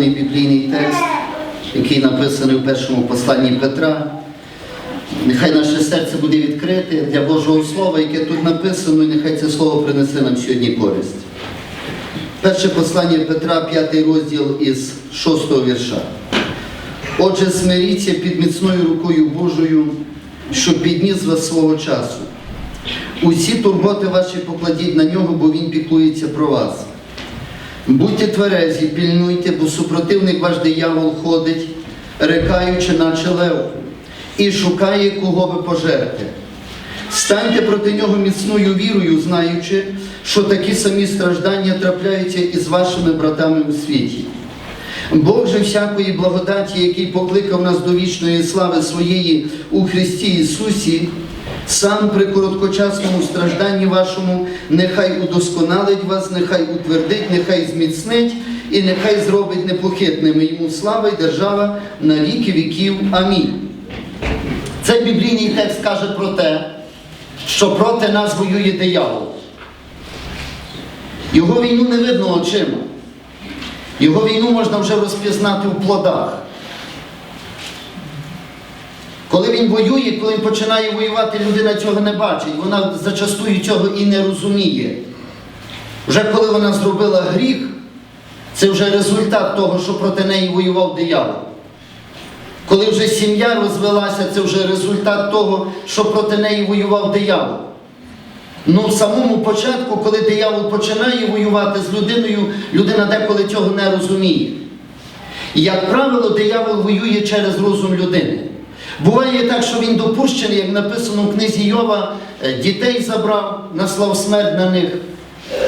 прочитаний біблійний текст, який написаний у першому посланні Петра. Нехай наше серце буде відкрите для Божого Слова, яке тут написано, і нехай це слово принесе нам сьогодні користь. Перше послання Петра, п'ятий розділ із шостого вірша. Отже, смиріться під міцною рукою Божою, що підніс вас свого часу. Усі турботи ваші покладіть на нього, бо він піклується про вас. Будьте тверезі, пільнуйте, бо супротивник ваш диявол ходить, рекаючи, наче лев, і шукає, кого ви пожерте. Станьте проти нього міцною вірою, знаючи, що такі самі страждання трапляються із вашими братами у світі. Бог же всякої благодаті, який покликав нас до вічної слави своєї у Христі Ісусі, сам при короткочасному стражданні вашому нехай удосконалить вас, нехай утвердить, нехай зміцнить і нехай зробить непохитними йому слава і держава на віки віків. Амінь. Цей біблійний текст каже про те, що проти нас воює диявол. Його війну не видно очима. Його війну можна вже розпізнати в плодах. Коли він воює, коли він починає воювати, людина цього не бачить. Вона зачастую цього і не розуміє. Вже коли вона зробила гріх, це вже результат того, що проти неї воював диявол. Коли вже сім'я розвелася, це вже результат того, що проти неї воював диявол. Ну, в самому початку, коли диявол починає воювати з людиною, людина деколи цього не розуміє. І, як правило, диявол воює через розум людини. Буває так, що він допущений, як написано в книзі Йова, е, дітей забрав, наслав смерть на них,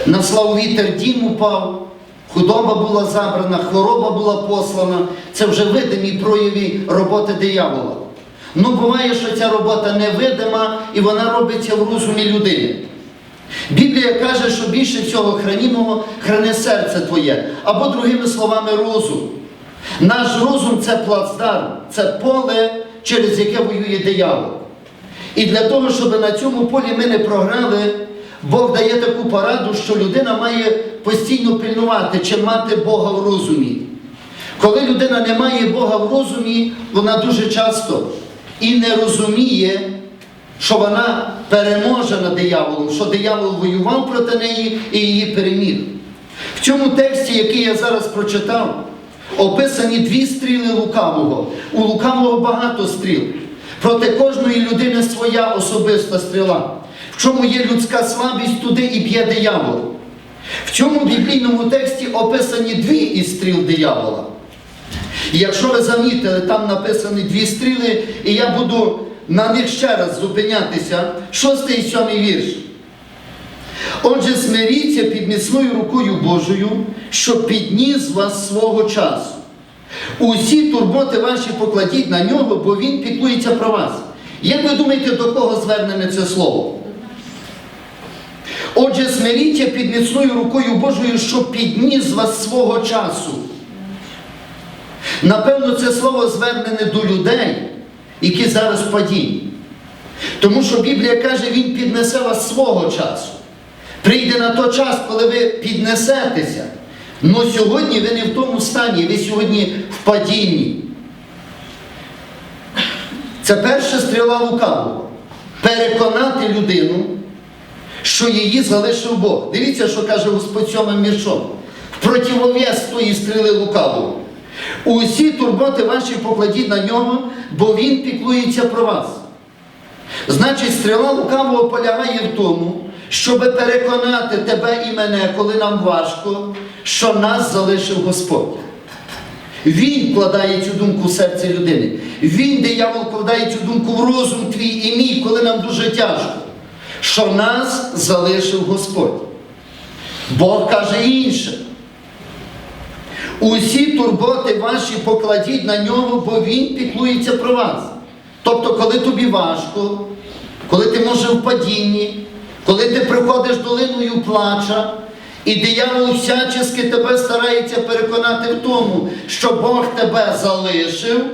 наслав вітер, дім упав, худоба була забрана, хвороба була послана. Це вже видимі прояви роботи диявола. Ну, буває, що ця робота невидима і вона робиться в розумі людини. Біблія каже, що більше всього хранімого храни серце твоє, або, другими словами, розум. Наш розум це плацдарм, це поле, через яке воює диявол. І для того, щоб на цьому полі ми не програли, Бог дає таку пораду, що людина має постійно пильнувати, чи мати Бога в розумі. Коли людина не має Бога в розумі, вона дуже часто і не розуміє, що вона переможена дияволом, що диявол воював проти неї і її переміг. В цьому тексті, який я зараз прочитав, описані дві стріли лукавого. У лукавого багато стріл. Проти кожної людини своя особиста стріла. В чому є людська слабість, туди і б'є диявол. В цьому біблійному тексті описані дві із стріл диявола. І якщо ви замітили, там написані дві стріли, і я буду на них ще раз зупинятися, шостий і сьомий вірш. Отже, смиріться під міцною рукою Божою, що підніс вас свого часу. Усі турботи ваші покладіть на нього, бо він піклується про вас. Як ви думаєте, до кого звернене це слово? Отже, смиріться під міцною рукою Божою, що підніс вас свого часу. Напевно, це слово звернене до людей, які зараз в падінні. Тому що Біблія каже, Він піднесе вас свого часу. Прийде на той час, коли ви піднесетеся. Але сьогодні ви не в тому стані, ви сьогодні в падінні. Це перша стріла лукавого. Переконати людину, що її залишив Бог. Дивіться, що каже Господь сьомим віршом. В противовес тої стріли лукавого. Усі турботи ваші покладіть на нього, бо він піклується про вас. Значить, стріла лукавого полягає в тому, щоб переконати тебе і мене, коли нам важко, що нас залишив Господь. Він вкладає цю думку в серце людини. Він, диявол, вкладає цю думку в розум твій і мій, коли нам дуже тяжко, що нас залишив Господь. Бог каже інше. Усі турботи ваші покладіть на нього, бо він піклується про вас. Тобто, коли тобі важко, коли ти може в падінні, коли ти приходиш долиною плача, і диявол всячески тебе старається переконати в тому, що Бог тебе залишив,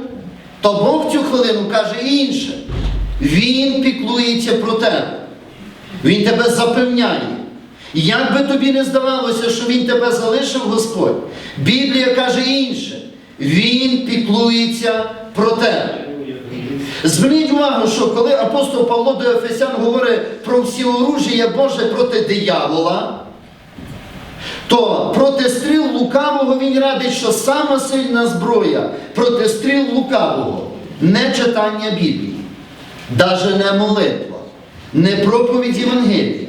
то Бог в цю хвилину каже інше. Він піклується про тебе. Він тебе запевняє. Як би тобі не здавалося, що Він тебе залишив, Господь, Біблія каже інше. Він піклується про тебе. Зверніть увагу, що коли апостол Павло до Ефесян говорить про всі оружія Боже проти диявола, то проти стріл лукавого він радить, що сама сильна зброя проти стріл лукавого не читання Біблії, навіть не молитва, не проповідь Євангелія.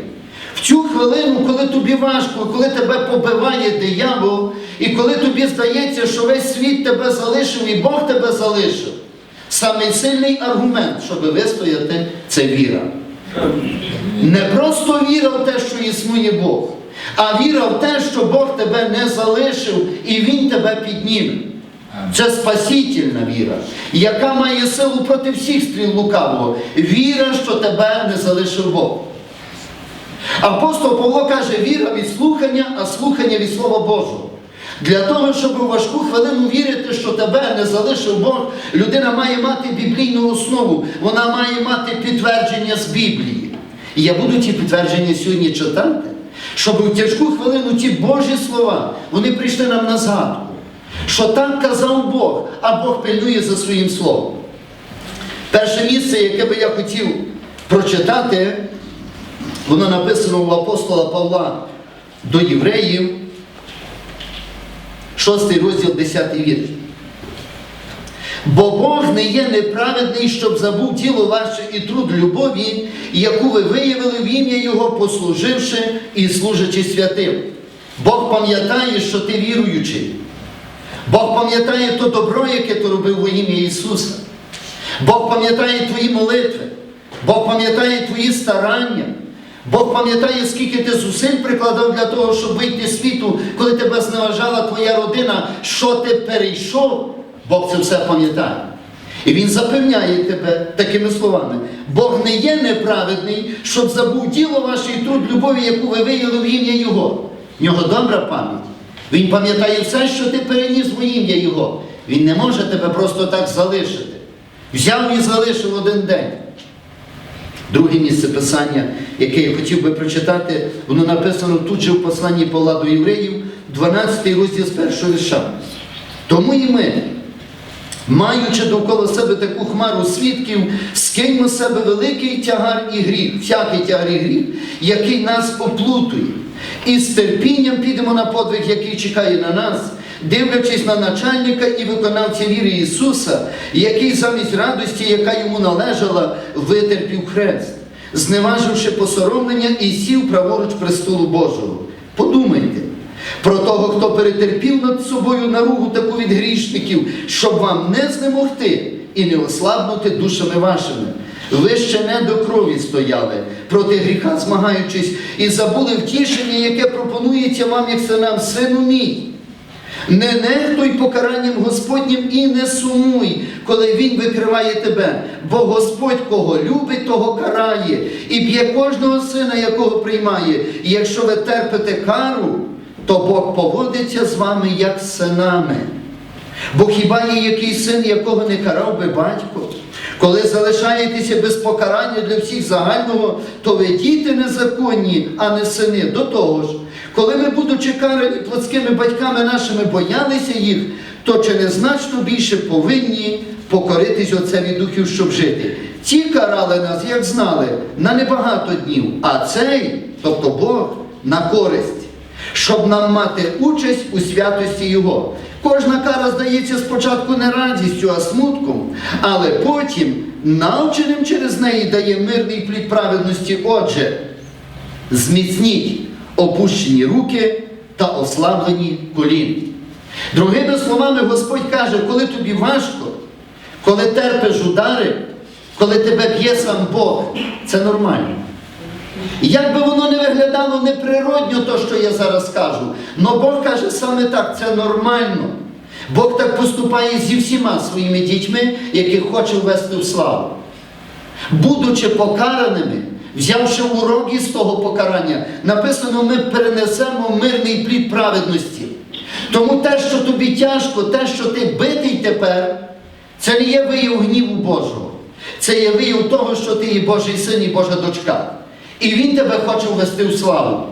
В цю хвилину, коли тобі важко, коли тебе побиває диявол, і коли тобі здається, що весь світ тебе залишив і Бог тебе залишив, самий сильний аргумент, щоб вистояти, це віра. Не просто віра в те, що існує Бог, а віра в те, що Бог тебе не залишив і Він тебе підніме. Це спасительна віра, яка має силу проти всіх стріл лукавого. Віра, що тебе не залишив Бог. Апостол Павло каже, віра від слухання, а слухання від Слова Божого. Для того, щоб у важку хвилину вірити, що тебе не залишив Бог, людина має мати біблійну основу, вона має мати підтвердження з Біблії. І я буду ті підтвердження сьогодні читати, щоб у тяжку хвилину ті Божі слова, вони прийшли нам на згадку. Що так казав Бог, а Бог пильнує за своїм словом. Перше місце, яке би я хотів прочитати, воно написано у апостола Павла до євреїв, 6 розділ, 10 вірш. Бо Бог не є неправедний, щоб забув тіло ваше і труд любові, яку ви виявили в ім'я Його, послуживши і служачи святим. Бог пам'ятає, що ти віруючий. Бог пам'ятає то добро, яке ти робив во ім'я Ісуса. Бог пам'ятає твої молитви, Бог пам'ятає твої старання. Бог пам'ятає, скільки ти зусиль прикладав для того, щоб вийти з світу, коли тебе зневажала твоя родина, що ти перейшов, Бог це все пам'ятає. І Він запевняє тебе такими словами: Бог не є неправедний, щоб забув діло ваше і труд любові, яку ви виявили в ім'я Його. В нього добра пам'ять. Він пам'ятає все, що ти переніс в ім'я Його. Він не може тебе просто так залишити. Взяв і залишив один день. Друге місце писання, яке я хотів би прочитати, воно написано тут же в посланні Павла до євреїв, 12 розділ з першого вірша. Тому і ми, маючи довкола себе таку хмару свідків, скиньмо з себе великий тягар і гріх, всякий тягар і гріх, який нас оплутує. І з терпінням підемо на подвиг, який чекає на нас, дивлячись на начальника і виконавця віри Ісуса, який замість радості, яка йому належала, витерпів хрест, зневаживши посоромлення і сів праворуч престолу Божого. Подумайте про того, хто перетерпів над собою наругу таку від грішників, щоб вам не знемогти і не ослабнути душами вашими. Ви ще не до крові стояли, проти гріха змагаючись, і забули втішення, яке пропонується вам, як синам, сину мій. Не нехтуй покаранням Господнім і не сумуй, коли Він викриває тебе, бо Господь кого любить, того карає, і б'є кожного сина, якого приймає. І якщо ви терпите кару, то Бог поводиться з вами як синами. Бо хіба є якийсь син, якого не карав би батько? Коли залишаєтеся без покарання для всіх загального, то ви діти незаконні, а не сини. До того ж, коли ми, будучи карані плотськими батьками нашими, боялися їх, то чи не значно більше повинні покоритись Отцеві духів, щоб жити. Ті карали нас, як знали, на небагато днів, а цей, тобто Бог, на користь щоб нам мати участь у святості Його. Кожна кара здається спочатку не радістю, а смутком, але потім, навченим через неї, дає мирний плід праведності. Отже, зміцніть опущені руки та ослаблені коліни. Другими словами, Господь каже, коли тобі важко, коли терпиш удари, коли тебе б'є сам Бог, це нормально. Як би воно не виглядало неприродньо, то, що я зараз кажу, але Бог каже саме так, це нормально. Бог так поступає зі всіма своїми дітьми, яких хоче ввести в славу. Будучи покараними, взявши урок із того покарання, написано, ми перенесемо мирний плід праведності. Тому те, що тобі тяжко, те, що ти битий тепер, це не є вияв гніву Божого. Це є вияв того, що ти є Божий син і Божа дочка. І Він тебе хоче ввести в славу.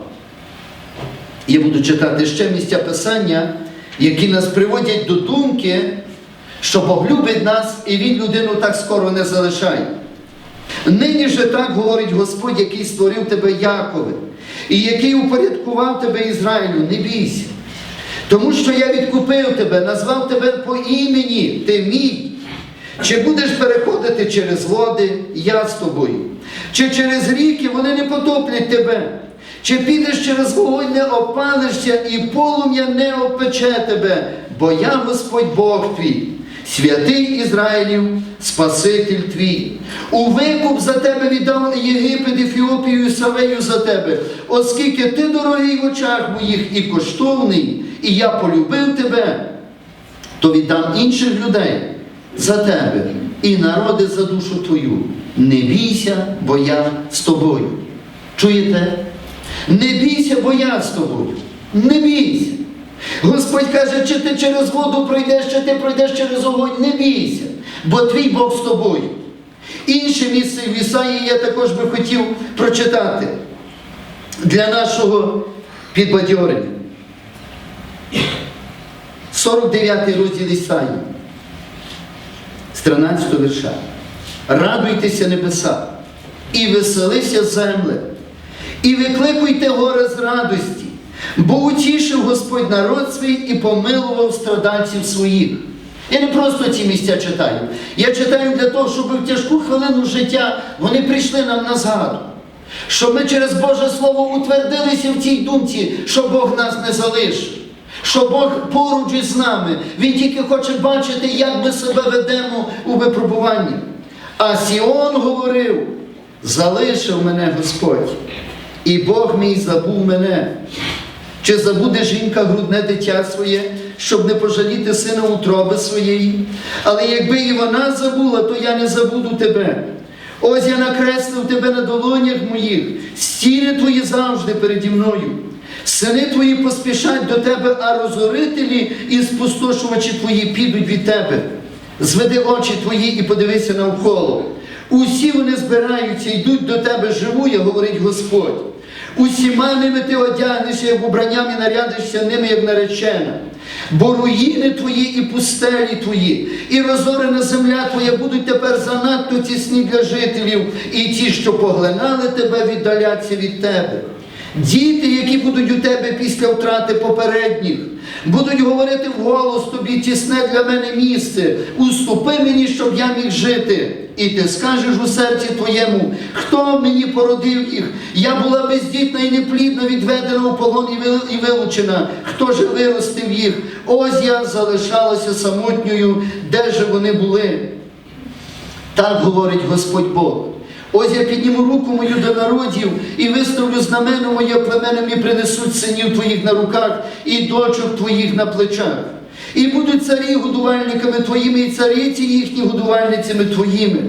Я буду читати ще місця Писання, які нас приводять до думки, що Бог любить нас і Він людину так скоро не залишає. Нині же так говорить Господь, який створив тебе Якове, і який упорядкував тебе Ізраїлю, не бійся. Тому що я відкупив тебе, назвав тебе по імені, ти мій. Чи будеш переходити через води, я з тобою, чи через ріки вони не потоплять тебе, чи підеш через вогонь опалишся, і полум'я не опече тебе, бо я Господь Бог твій, святий Ізраїлів, Спаситель твій. У викуп за тебе віддав Єгипет, Ефіопію і Савею за тебе, оскільки ти дорогий в очах моїх і коштовний, і я полюбив тебе, то віддам інших людей за тебе і народи за душу твою. Не бійся, бо я з тобою. Чуєте? Не бійся, бо я з тобою. Не бійся. Господь каже, чи ти через воду пройдеш, чи ти пройдеш через огонь, не бійся, бо твій Бог з тобою. Інше місце в Ісаї я також би хотів прочитати для нашого підбадьорення. 49 розділ Ісаї, з 13 вірша. Радуйтеся небеса, і веселися земле, і викликуйте горе з радості, бо утішив Господь народ свій і помилував страдальців своїх. Я не просто ці місця читаю. Я читаю для того, щоб в тяжку хвилину життя вони прийшли нам на згаду. Щоб ми через Боже Слово утвердилися в цій думці, що Бог нас не залишив. Що Бог поруч із нами. Він тільки хоче бачити, як ми себе ведемо у випробуванні. А Сіон говорив: залишив мене Господь, і Бог мій забув мене. Чи забуде жінка грудне дитя своє, щоб не пожаліти сина утроби своєї? Але якби і вона забула, то я не забуду тебе. Ось я накреслив тебе на долонях моїх, стіни твої завжди переді мною. Сини твої поспішать до тебе, а розорителі і спустошувачі твої підуть від тебе. Зведи очі твої і подивися навколо. Усі вони збираються, йдуть до тебе живує, говорить Господь. Усіма ними ти одягнешся, як убранням і нарядишся ними, як наречена. Бо руїни твої і пустелі твої, і розорена земля твоя будуть тепер занадто тісні для жителів, і ті, що поглинали тебе, віддаляться від тебе. Діти, які будуть у тебе після втрати попередніх, будуть говорити вголос тобі тісне для мене місце, уступи мені, щоб я міг жити. І ти скажеш у серці твоєму, хто мені породив їх? Я була бездітна і неплідна, відведена у полон і вилучена. Хто ж виростив їх? Ось я залишалася самотньою, де ж вони були? Так говорить Господь Бог. Ось я підніму руку мою до народів і виставлю знамено моє племенам і принесуть синів твоїх на руках і дочок твоїх на плечах. І будуть царі годувальниками твоїми, і цариці їхні годувальницями твоїми.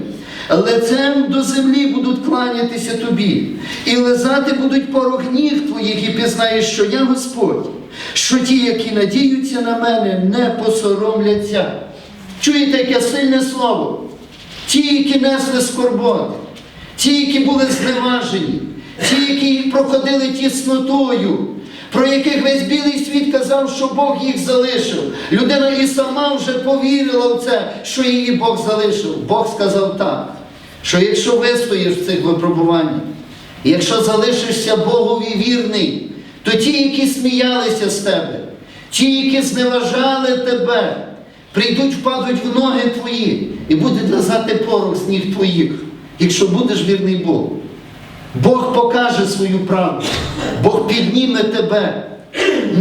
Лицем до землі будуть кланятися тобі, і лизати будуть порог ніг твоїх, і пізнаєш, що я Господь, що ті, які надіються на мене, не посоромляться. Чуєте, яке сильне слово? Ті, які несли скорботи, ті, які були зневажені, ті, які проходили тіснотою, про яких весь білий світ казав, що Бог їх залишив. Людина і сама вже повірила в це, що її Бог залишив. Бог сказав так, що якщо вистоїш в цих випробуваннях, якщо залишишся Богові вірний, то ті, які сміялися з тебе, ті, які зневажали тебе, прийдуть, впадуть в ноги твої і будуть лизати порох з ніг твоїх, якщо будеш вірний Богу. Бог покаже свою правду, Бог підніме тебе.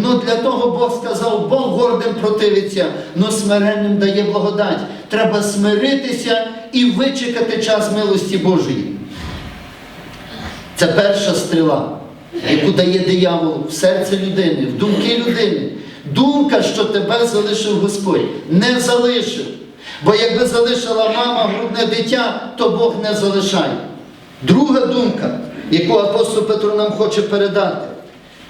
Ну для того Бог сказав, Бог гордим противиться, но смиренним дає благодать. Треба смиритися і вичекати час милості Божої. Це перша стріла, яку дає диявол в серце людини, в думки людини. Думка, що тебе залишив Господь, не залишив. Бо якби залишила мама грудне дитя, то Бог не залишає. Друга думка, яку апостол Петро нам хоче передати.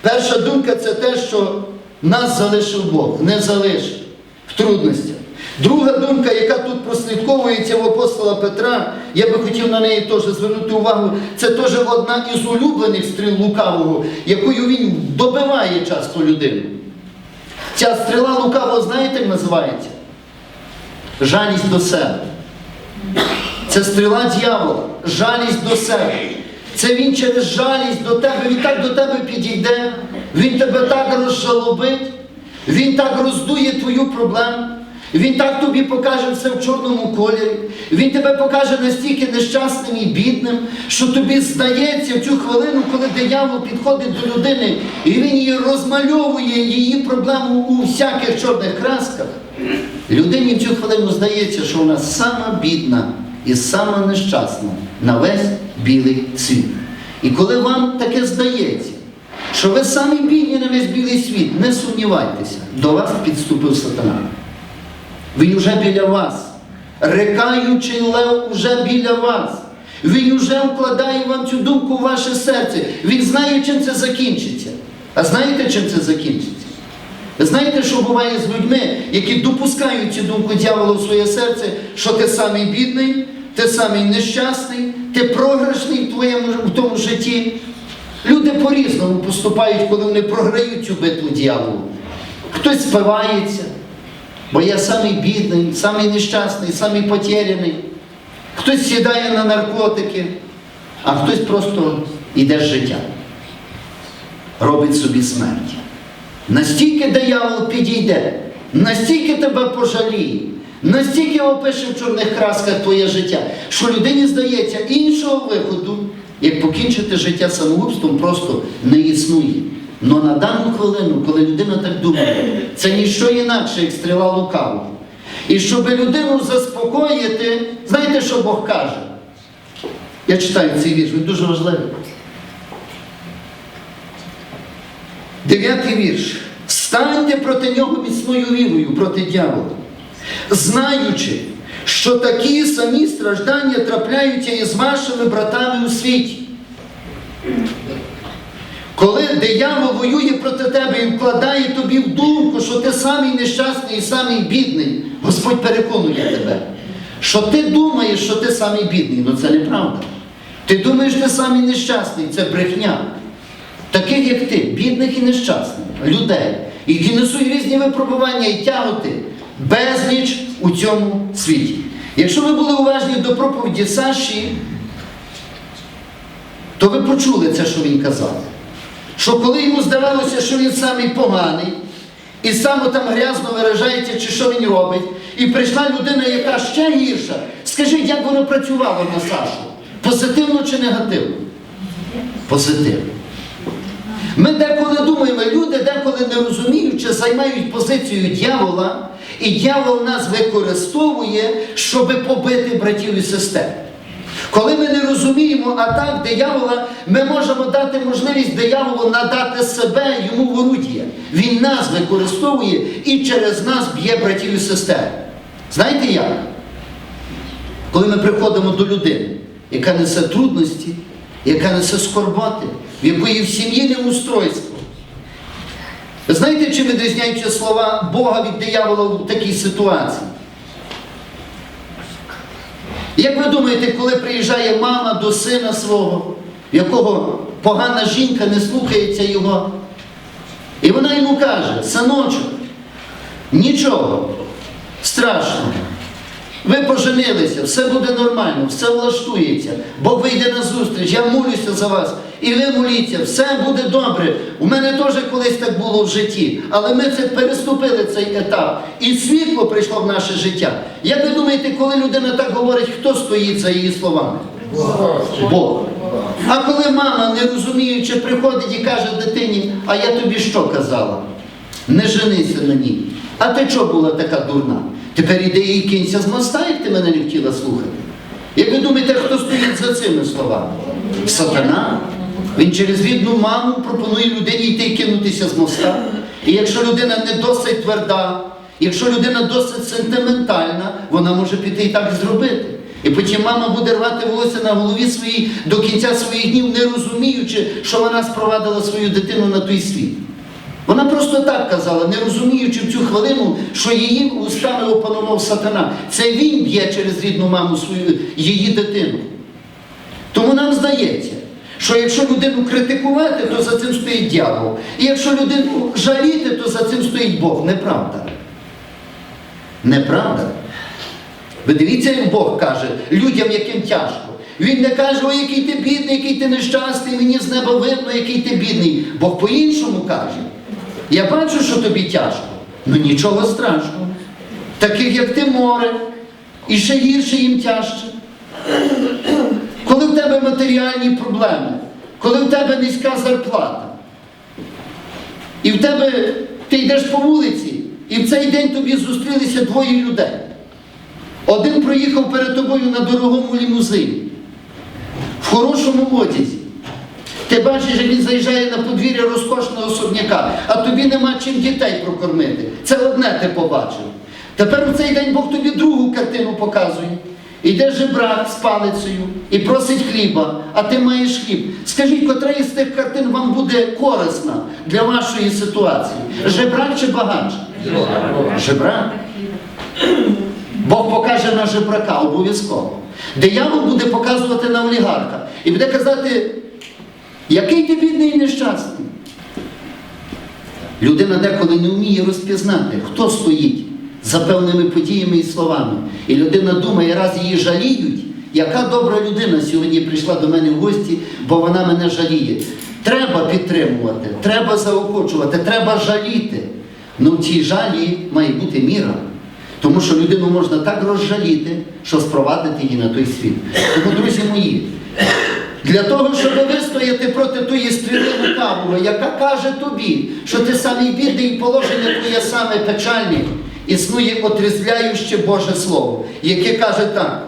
Перша думка це те, що нас залишив Бог, не залишив в трудностях. Друга думка, яка тут прослідковується в апостола Петра, я би хотів на неї теж звернути увагу, це теж одна із улюблених стріл лукавого, якою він добиває часто людину. Ця стріла лукавого, знаєте, як називається? Жалість до себе. Це стріла дьявола, жалість до себе. Це він через жалість до тебе, він так до тебе підійде, він тебе так розжалобить, він так роздує твою проблему, він так тобі покаже все в чорному кольорі, він тебе покаже настільки нещасним і бідним, що тобі здається в цю хвилину, коли диявол підходить до людини, і він її розмальовує, її проблему у всяких чорних красках. Людині в цю хвилину здається, що вона сама бідна і сама нещасна на весь білий світ. І коли вам таке здається, що ви самі бідні на весь білий світ, не сумнівайтеся, до вас підступив сатана. Він уже біля вас. Рекаючий лев уже біля вас. Він уже вкладає вам цю думку в ваше серце. Він знає, чим це закінчиться. А знаєте, чим це закінчиться? Знаєте, що буває з людьми, які допускають цю думку дьявола в своє серце, що ти самий бідний, ти самий нещасний, ти програшний в твоєму в тому житті. Люди по-різному поступають, коли вони програють цю битву дьяволу. Хтось спивається, бо я самий бідний, самий нещасний, самий потеряний. Хтось сідає на наркотики, а хтось просто йде з життя, робить собі смерть. Настільки диявол підійде, настільки тебе пожаліє, настільки опише в чорних красках твоє життя, що людині здається іншого виходу, як покінчити життя самогубством, просто не існує. Но на дану хвилину, коли людина так думає, це ніщо інакше, як стріла лукавого. І щоб людину заспокоїти, знаєте, що Бог каже? Я читаю цей вірш, він дуже важливий. Дев'ятий вірш. Станьте проти нього міцною вірою, проти дьявола, знаючи, що такі самі страждання трапляються із вашими братами у світі. Коли диявол воює проти тебе і вкладає тобі в думку, що ти самий нещасний і самий бідний, Господь переконує тебе, що ти думаєш, що ти самий бідний, але це неправда. Ти думаєш, ти самий нещасний, це брехня. Таких, як ти, бідних і нещасних, людей, які несуть різні випробування і тяготи, безліч у цьому світі. Якщо ви були уважні до проповіді Саші, то ви почули це, що він казав. Що коли йому здавалося, що він самий поганий, і саме там грязно виражається, чи що він робить, і прийшла людина, яка ще гірша, скажіть, як воно працювало на Сашу? Позитивно чи негативно? Позитивно. Ми деколи думаємо, люди деколи не розуміють, чи займають позицію дьявола, і дьявол нас використовує, щоб побити братів і сестер. Коли ми не розуміємо атак диявола, ми можемо дати можливість дияволу надати себе йому в орудія. Він нас використовує і через нас б'є братів і сестер. Знаєте як? Коли ми приходимо до людини, яка несе трудності, яка несе скорботи, в якої в сім'ї неустройство. Знаєте, чим відрізняються слова Бога від диявола в такій ситуації? Як ви думаєте, коли приїжджає мама до сина свого, в якого погана жінка не слухається його, і вона йому каже, синочок, нічого страшного. Ви поженилися, все буде нормально, все влаштується. Бог вийде на зустріч, я молюся за вас. І ви моліться, все буде добре. У мене теж колись так було в житті, але ми це переступили цей етап. І світло прийшло в наше життя. Як ви думаєте, коли людина так говорить, хто стоїть за її словами? Бог. А коли мама, не розуміючи, приходить і каже дитині, а я тобі що казала? Не женися на ній. А ти чого була така дурна? Тепер іди і кінця з моста, як ти мене не хотіла слухати. Як ви думаєте, хто стоїть за цими словами? Сатана. Він через рідну маму пропонує людині йти кинутися з моста. І якщо людина не досить тверда, якщо людина досить сентиментальна, вона може піти і так зробити. І потім мама буде рвати волосся на голові своїй до кінця своїх днів, не розуміючи, що вона спровадила свою дитину на той світ. Вона просто так казала, не розуміючи в цю хвилину, що її устами опанував сатана. Це він б'є через рідну маму свою її дитину. Тому нам здається, що якщо людину критикувати, то за цим стоїть дьявол. І якщо людину жаліти, то за цим стоїть Бог. Неправда. Неправда. Ви дивіться, як Бог каже людям, яким тяжко. Він не каже, ой, який ти бідний, який ти нещасний, мені з неба видно, який ти бідний. Бог по-іншому каже. Я бачу, що тобі тяжко, ну нічого страшного. Таких, як ти море, і ще гірше їм тяжче. Коли в тебе матеріальні проблеми, коли в тебе низька зарплата, і в тебе ти йдеш по вулиці, і в цей день тобі зустрілися двоє людей. Один проїхав перед тобою на дорогому лімузині, в хорошому одязі. Ти бачиш, як він заїжджає на подвір'я розкошного особняка, а тобі нема чим дітей прокормити. Це одне ти побачив. Тепер у цей день Бог тобі другу картину показує. Іде жебрак з палицею і просить хліба, а ти маєш хліб. Скажіть, котра із тих картин вам буде корисна для вашої ситуації? Жебрак чи багач? Жебрак. Бог покаже на жебрака обов'язково. Диявол буде показувати на олігарха і буде казати, який ти бідний і нещасний. Людина деколи не вміє розпізнати, хто стоїть за певними подіями і словами. І людина думає, раз її жаліють, яка добра людина сьогодні прийшла до мене в гості, бо вона мене жаліє. Треба підтримувати, треба заохочувати, треба жаліти. Ну в цій жалі має бути міра. Тому що людину можна так розжаліти, що спровадити її на той світ. Тому, друзі мої, для того, щоб вистояти проти тої стріли лукавого, яка каже тобі, що ти самий бідний і положення твоє саме печальне, існує отрізляюще Боже Слово, яке каже так.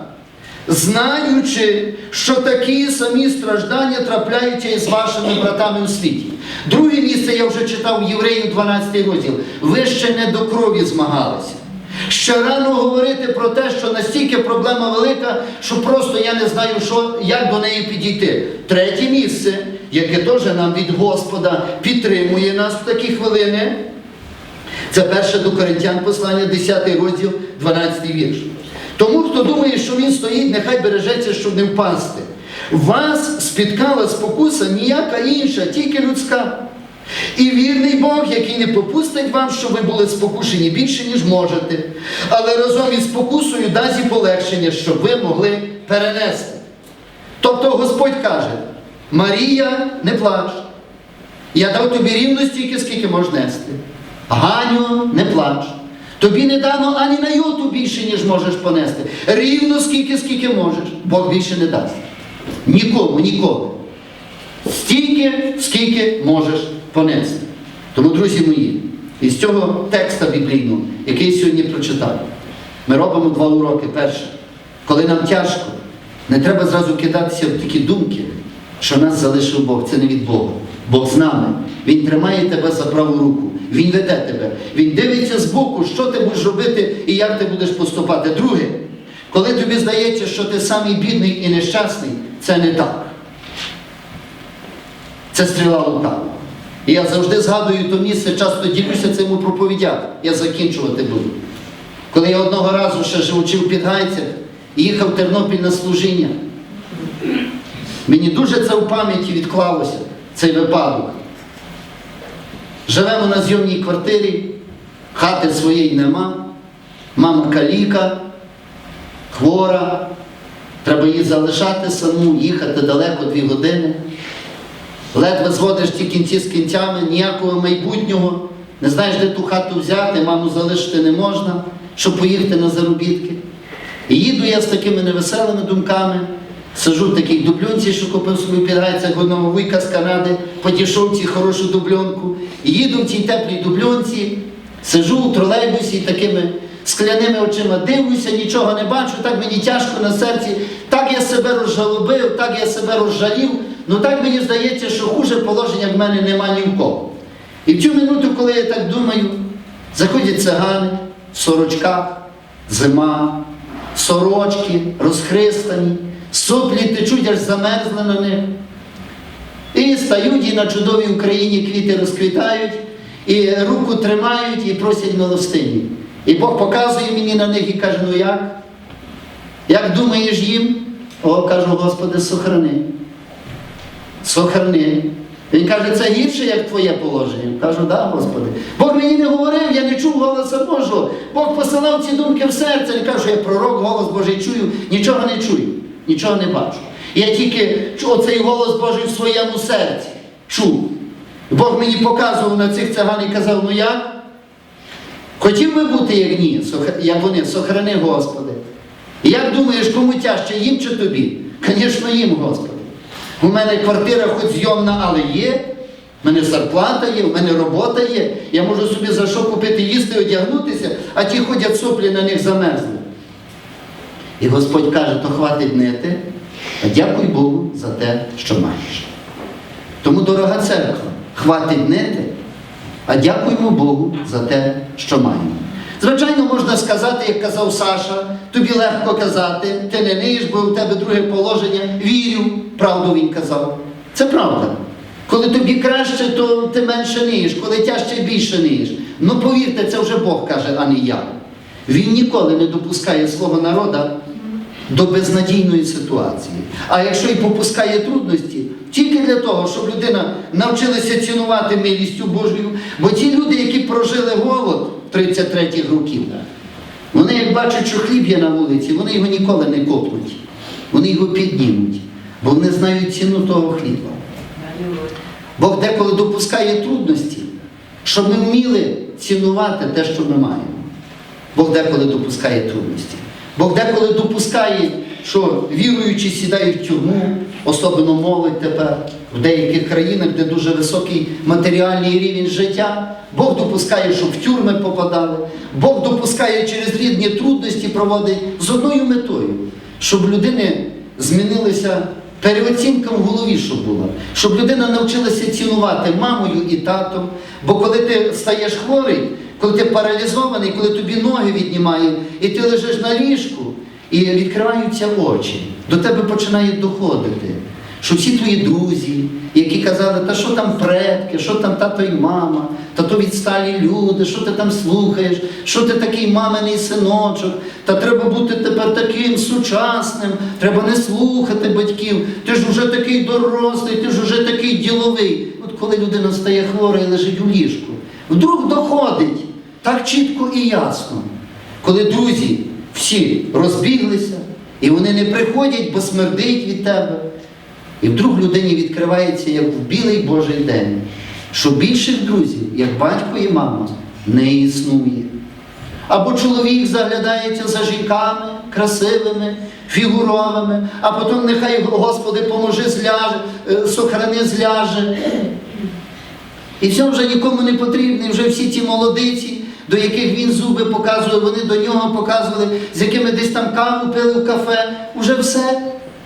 Знаючи, що такі самі страждання трапляються із вашими братами у світі. Друге місце я вже читав Євреїв 12 розділ. Ви ще не до крові змагалися. Ще рано говорити про те, що настільки проблема велика, що просто я не знаю, що, як до неї підійти. Третє місце, яке теж нам від Господа підтримує нас в такі хвилини, це перше до Коринтян послання, 10 розділ, 12 вірш. Тому, хто думає, що він стоїть, нехай бережеться, щоб не впасти. Вас спіткала спокуса ніяка інша, тільки людська. І вірний Бог, який не попустить вам, щоб ви були спокушені більше, ніж можете, але разом із спокусою дасть і полегшення, щоб ви могли перенести. Тобто Господь каже: Марія, не плач. Я дав тобі рівно стільки, скільки можеш нести. Ганю, не плач. Тобі не дано ані на йоту більше, ніж можеш понести. Рівно скільки, скільки можеш. Бог більше не дасть. Нікому, ніколи. Стільки, скільки можеш понести. Тому, друзі мої, із цього текста біблійного, який сьогодні прочитав, ми робимо два уроки. Перше, коли нам тяжко, не треба зразу кидатися в такі думки, що нас залишив Бог. Це не від Бога. Бог з нами. Він тримає тебе за праву руку. Він веде тебе. Він дивиться збоку, що ти будеш робити і як ти будеш поступати. Друге, коли тобі здається, що ти самий бідний і нещасний, це не так. Це стріла лукава. І я завжди згадую то місце, часто ділюся цим у проповідях. Я закінчувати буду. Коли я одного разу ще живучи в Підгайцях, і їхав в Тернопіль на служіння. Мені дуже це в пам'яті відклалося, цей випадок. Живемо на зйомній квартирі, хати своєї нема, мама каліка, хвора, треба її залишати саму, їхати далеко дві години. Ледве зводиш ті кінці з кінцями, ніякого майбутнього, не знаєш, де ту хату взяти, маму залишити не можна, щоб поїхати на заробітки. І їду я з такими невеселими думками, сижу в такій дубльонці, що купив собі під гайцях одного вуйка з Канади, по дешовці хорошу дубльонку. І їду в цій теплій дубльонці, сижу у тролейбусі такими скляними очима дивлюся, нічого не бачу, так мені тяжко на серці, так я себе розжалобив, так я себе розжалів. Ну так мені здається, що хуже положення в мене нема ні в кого. І в цю минуту, коли я так думаю, заходять цигани в сорочках, зима, сорочки розхристані, соплі течуть, аж замерзли на них. І стають і на чудовій Україні квіти розквітають, і руку тримають і просять милостині. І Бог показує мені на них і каже, ну як? Як думаєш їм? О, кажу, Господи, сохрани. Сохрани. Він каже, це гірше, як твоє положення. Кажу, да, Господи. Бог мені не говорив, я не чув голоса Божого. Бог посилав ці думки в серце. Кажу, що я пророк, голос Божий чую, нічого не чую, нічого не бачу. Я тільки оцей голос Божий в своєму серці чув. Бог мені показував на цих циган і казав, ну як? Хотів би бути як ні, як вони, сохрани, Господи. І як думаєш, кому тяжче, їм чи тобі? Звісно, їм, Господи. У мене квартира хоч зйомна, але є. У мене зарплата є, у мене робота є. Я можу собі за що купити, їсти, одягнутися, а ті ходять соплі на них замерзли. І Господь каже, то хватить нити, а дякуй Богу за те, що маєш. Тому, дорога церква, хватить нити, а дякуємо Богу за те, що маємо. Звичайно, можна сказати, як казав Саша, тобі легко казати, ти не ниєш, бо у тебе друге положення. Вірю, правду він казав. Це правда. Коли тобі краще, то ти менше ниєш, коли тяжче більше ниєш. Ну повірте, це вже Бог каже, а не я. Він ніколи не допускає свого народа до безнадійної ситуації. А якщо і попускає трудності, тільки для того, щоб людина навчилася цінувати милістю Божою, бо ті люди, які прожили голод 33-х років, вони як бачать, що хліб є на вулиці, вони його ніколи не копнуть. Вони його піднімуть, бо вони знають ціну того хліба. Бог деколи допускає трудності, щоб ми вміли цінувати те, що ми маємо. Бог деколи допускає трудності. Бог деколи допускає, що віруючі сідають в тюрму, особливо молодь тепер, в деяких країнах, де дуже високий матеріальний рівень життя. Бог допускає, щоб в тюрми попадали. Бог допускає через різні трудності проводить з одною метою, щоб людини змінилися переоцінка в голові, щоб була, щоб людина навчилася цінувати мамою і татом. Бо коли ти стаєш хворий, коли ти паралізований, коли тобі ноги віднімає, і ти лежиш на ліжку, і відкриваються очі, до тебе починає доходити, що всі твої друзі, які казали, та що там предки, що там тато і мама, та то відсталі люди, що ти там слухаєш, що ти такий маминий синочок, та треба бути тепер таким сучасним, треба не слухати батьків, ти ж вже такий дорослий, ти ж вже такий діловий. От коли людина стає хвора і лежить у ліжку, вдруг доходить так чітко і ясно, коли друзі всі розбіглися, і вони не приходять, бо смердить від тебе. І вдруг людині відкривається, як в білий Божий день, що більших друзів, як батько і мама, не існує. Або чоловік заглядається за жінками красивими, фігуровими, а потім нехай Господи поможи зляже, е, сохрани зляже. І все вже нікому не потрібно, вже всі ці молодиці, до яких він зуби показує, вони до нього показували, з якими десь там каву пили в кафе, вже все.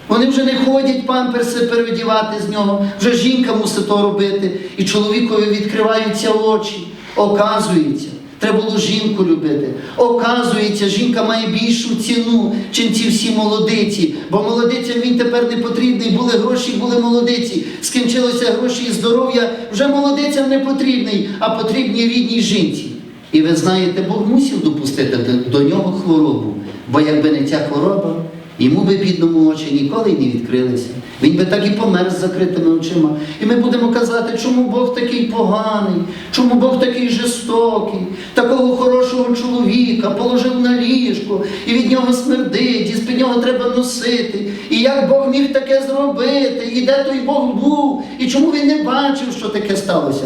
Вони вже не ходять памперси переодівати з нього, вже жінка мусить то робити. І чоловікові відкриваються очі. Оказується, треба було жінку любити. Оказується, жінка має більшу ціну, чим ці всі молодиці. Бо молодицям він тепер не потрібний. Були гроші, були молодиці. Скінчилися гроші і здоров'я, вже молодицям не потрібний, а потрібні рідній жінці. І ви знаєте, Бог мусив допустити до- до нього хворобу, бо якби не ця хвороба, йому би бідному очі ніколи не відкрилися. Він би так і помер з закритими очима. І ми будемо казати, чому Бог такий поганий, чому Бог такий жорстокий, такого хорошого чоловіка положив на ліжко, і від нього смердить, і з-під нього треба носити. І як Бог міг таке зробити, і де той Бог був, і чому він не бачив, що таке сталося?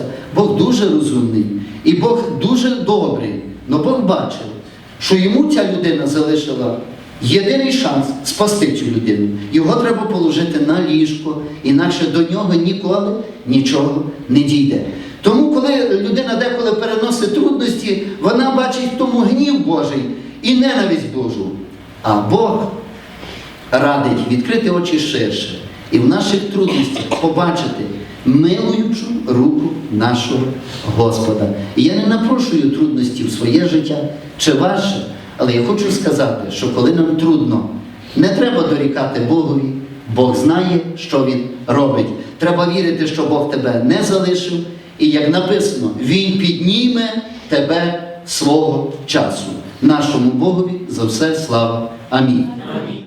Дуже розумний, і Бог дуже добрий. але Бог бачив, що йому ця людина залишила єдиний шанс спасти цю людину. Його треба положити на ліжко, інакше до нього ніколи нічого не дійде. Тому, коли людина деколи переносить трудності, вона бачить в тому гнів Божий і ненависть Божу. А Бог радить відкрити очі ширше і в наших трудностях побачити милуючу руку нашого Господа. І я не напрошую трудності в своє життя чи ваше, але я хочу сказати, що коли нам трудно, не треба дорікати Богові, Бог знає, що Він робить. Треба вірити, що Бог тебе не залишив І як написано, Він підніме тебе свого часу. Нашому Богові за все слава. Амінь.